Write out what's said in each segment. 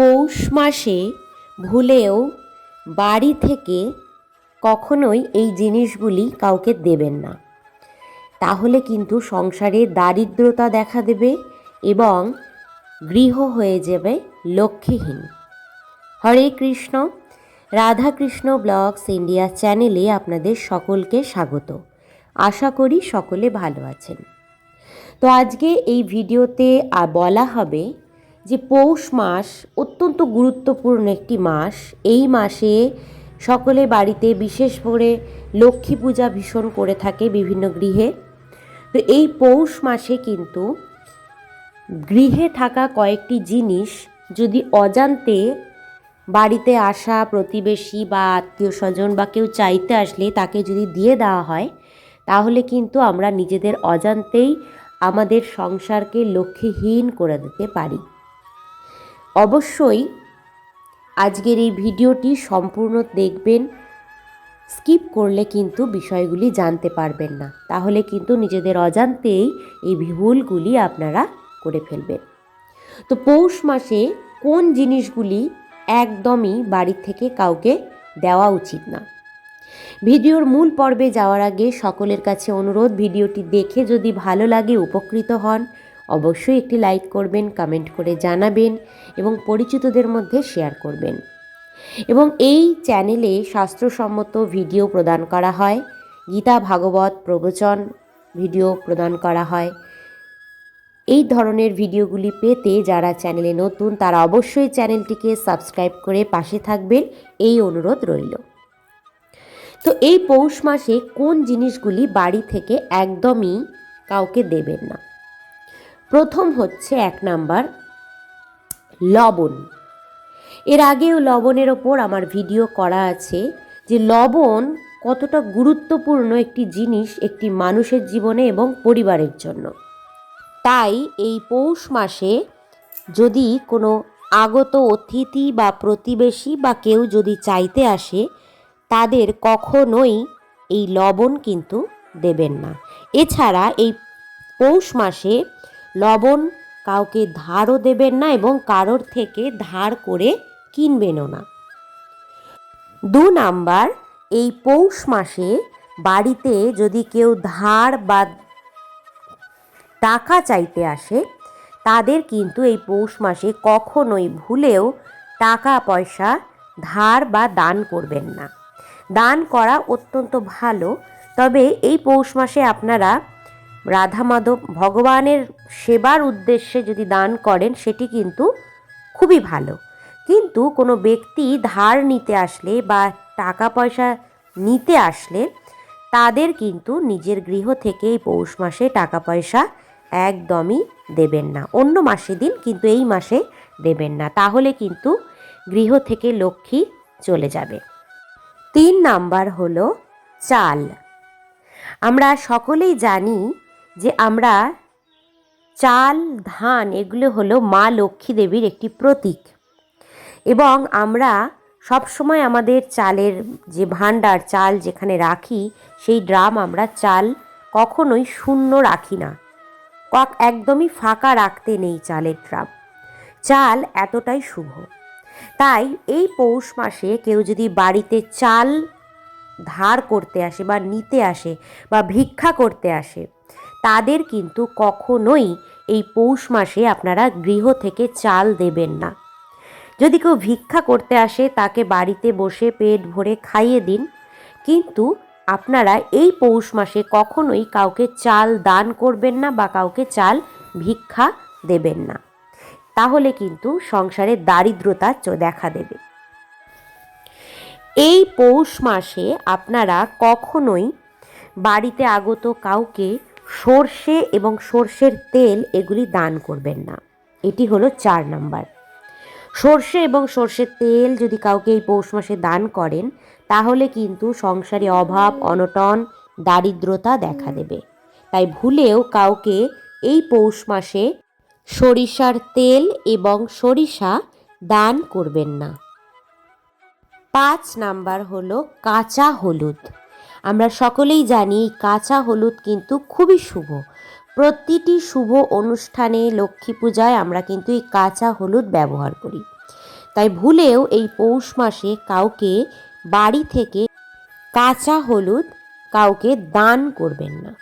পৌষ মাসে ভুলেও বাড়ি থেকে কখনোই এই জিনিসগুলি কাউকে দেবেন না। তাহলে কিন্তু সংসারে দারিদ্রতা দেখা দেবে এবং গৃহ হয়ে যাবে লক্ষ্মীহীন। হরে কৃষ্ণ, রাধাকৃষ্ণ ব্লগস ইন্ডিয়া চ্যানেলে আপনাদের সকলকে স্বাগত। আশা করি সকলে ভালো আছেন। তো আজকে এই ভিডিওতে বলা হবে যে পৌষ মাস অত্যন্ত গুরুত্বপূর্ণ একটি মাস। এই মাসে সকলে বাড়িতে বিশেষ করে লক্ষ্মী পূজা ভীষণ করে থাকে বিভিন্ন গৃহে। তো এই পৌষ মাসে কিন্তু গৃহে থাকা কয়েকটি জিনিস যদি অজান্তে বাড়িতে আসা প্রতিবেশী বা আত্মীয় স্বজন বা কেউ চাইতে আসলে তাকে যদি দিয়ে দেওয়া হয়, তাহলে কিন্তু আমরা নিজেদের অজান্তেই আমাদের সংসারকে লক্ষ্যহীন করে দিতে পারি। অবশ্যই আজকের এই ভিডিওটি সম্পূর্ণ দেখবেন, স্কিপ করলে কিন্তু বিষয়গুলি জানতে পারবেন না। তাহলে কিন্তু নিজেদের অজান্তেই এই ভুলগুলি আপনারা করে ফেলবেন। তো পৌষ মাসে কোন জিনিসগুলি একদমই বাড়ি থেকে কাউকে দেওয়া উচিত না? ভিডিওর মূল পর্বে যাওয়ার আগে সকলের কাছে অনুরোধ, ভিডিওটি দেখে যদি ভালো লাগে, উপকৃত হন। অবশ্যই একটি লাইক করবেন কমেন্ট করে জানাবেন এবং পরিচিতদের মধ্যে শেয়ার করবেন। এবং এই চ্যানেলে শাস্ত্রসম্মত ভিডিও প্রদান করা হয়। গীতা, ভাগবত, প্রবচন ভিডিও প্রদান করা হয়। এই ধরনের ভিডিওগুলি পেতে যারা চ্যানেলে নতুন, তারা অবশ্যই চ্যানেলটিকে সাবস্ক্রাইব করে পাশে থাকবেন। এই অনুরোধ রইল। তো এই পৌষ মাসে কোন জিনিসগুলি বাড়ি থেকে একদমই কাউকে দেবেন না? প্রথম হচ্ছে এক নাম্বার, লবণ। এর আগেও লবণের ওপর আমার ভিডিও করা আছে যে লবণ কতটা গুরুত্বপূর্ণ একটি জিনিস একটি মানুষের জীবনে এবং পরিবারের জন্য। তাই এই পৌষ মাসে যদি কোনো আগত অতিথি বা প্রতিবেশী বা কেউ যদি চাইতে আসে, তাদের কখনোই এই লবণ কিন্তু দেবেন না। এছাড়া এই পৌষ মাসে লবণ কাউকে ধারও দেবেন না এবং কারোর থেকে ধার করে কিনবেনও না। দু নাম্বার, এই পৌষ মাসে বাড়িতে যদি কেউ ধার বা টাকা চাইতে আসে, তাদের কিন্তু এই পৌষ মাসে কখনোই ভুলেও টাকা, পয়সা, ধার বা দান করবেন না। দান করা অত্যন্ত ভালো, তবে এই পৌষ মাসে আপনারা রাধা মাধব ভগবানের সেবার উদ্দেশ্যে যদি দান করেন, সেটি কিন্তু খুবই ভালো। কিন্তু কোনো ব্যক্তি ধার নিতে আসলে বা টাকা পয়সা নিতে আসলে, তাদের কিন্তু নিজের গৃহ থেকে এই পৌষ মাসে টাকা পয়সা একদমই দেবেন না। অন্য মাসে দিন কিন্তু এই মাসে দেবেন না। তাহলে কিন্তু গৃহ থেকে লক্ষ্মী চলে যাবে। তিন নাম্বার হলো চাল। আমরা সকলেই জানি যে আমরা চাল, ধান, এগুলো হলো মা লক্ষ্মী দেবীর একটি প্রতীক। এবং আমরা সবসময় আমাদের চালের যে ভাণ্ডার, চাল যেখানে রাখি, সেই ড্রাম আমরা চাল কখনোই শূন্য রাখি না। কক, একদমই ফাঁকা রাখতে নেই চালের ড্রাম। চাল এতটাই শুভ। তাই এই পৌষ মাসে কেউ যদি বাড়িতে চাল ধার করতে আসে বা নিতে আসে বা ভিক্ষা করতে আসে তাদের কিন্তু কখনোই এই পৌষ মাসে আপনারা গৃহ থেকে চাল দেবেন না। যদি কেউ ভিক্ষা করতে আসে, তাকে বাড়িতে বসে পেট ভরে খাইয়ে দিন। কিন্তু আপনারা এই পৌষ মাসে কখনোই কাউকে চাল দান করবেন না বা কাউকে চাল ভিক্ষা দেবেন না। তাহলে কিন্তু সংসারে দারিদ্রতা দেখা দেবে। এই পৌষ মাসে আপনারা কখনোই বাড়িতে আগত কাউকে সর্ষে এবং সর্ষের তেল এগুলি দান করবেন না। এটি হলো চার নাম্বার। সর্ষে এবং সর্ষের তেল যদি কাউকে এই পৌষ মাসে দান করেন, তাহলে কিন্তু সংসারে অভাব, অনটন, দারিদ্রতা দেখা দেবে। তাই ভুলেও কাউকে এই পৌষ মাসে সরিষার তেল এবং সরিষা দান করবেন না। পাঁচ নাম্বার হলো কাঁচা হলুদ। আমরা সকলেই জানি কাঁচা হলুদ কিন্তু খুবই শুভ। প্রতিটি শুভ অনুষ্ঠানে লক্ষ্মী পূজায় আমরা কিন্তু এই কাঁচা হলুদ ব্যবহার করি। তাই ভুলেও এই পৌষ মাসে কাউকে বাড়ি থেকে কাঁচা হলুদ কাউকে দান করবেন না।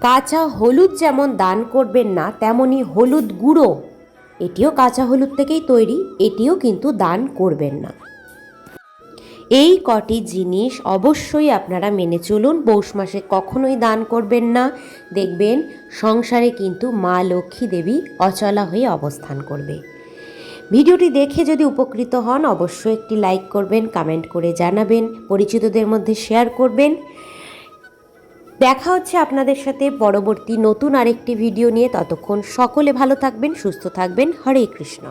কাঁচা হলুদ যেমন দান করবেন না, তেমনি হলুদ গুঁড়ো, এটিও কাঁচা হলুদ থেকেই তৈরি, এটিও কিন্তু দান করবেন না। এই কটি জিনিস অবশ্যই আপনারা মেনে চলুন। পৌষ মাসে কখনোই দান করবেন না। দেখবেন সংসারে কিন্তু মা লক্ষ্মী দেবী অচলা হয়ে অবস্থান করবে। ভিডিওটি দেখে যদি উপকৃত হন, অবশ্যই একটি লাইক করবেন, কমেন্ট করে জানাবেন, পরিচিতদের মধ্যে শেয়ার করবেন। দেখা হচ্ছে আপনাদের সাথে পরবর্তী নতুন আরেকটি ভিডিও নিয়ে। ততক্ষণ সকলে ভালো থাকবেন, সুস্থ থাকবেন। হরে কৃষ্ণ।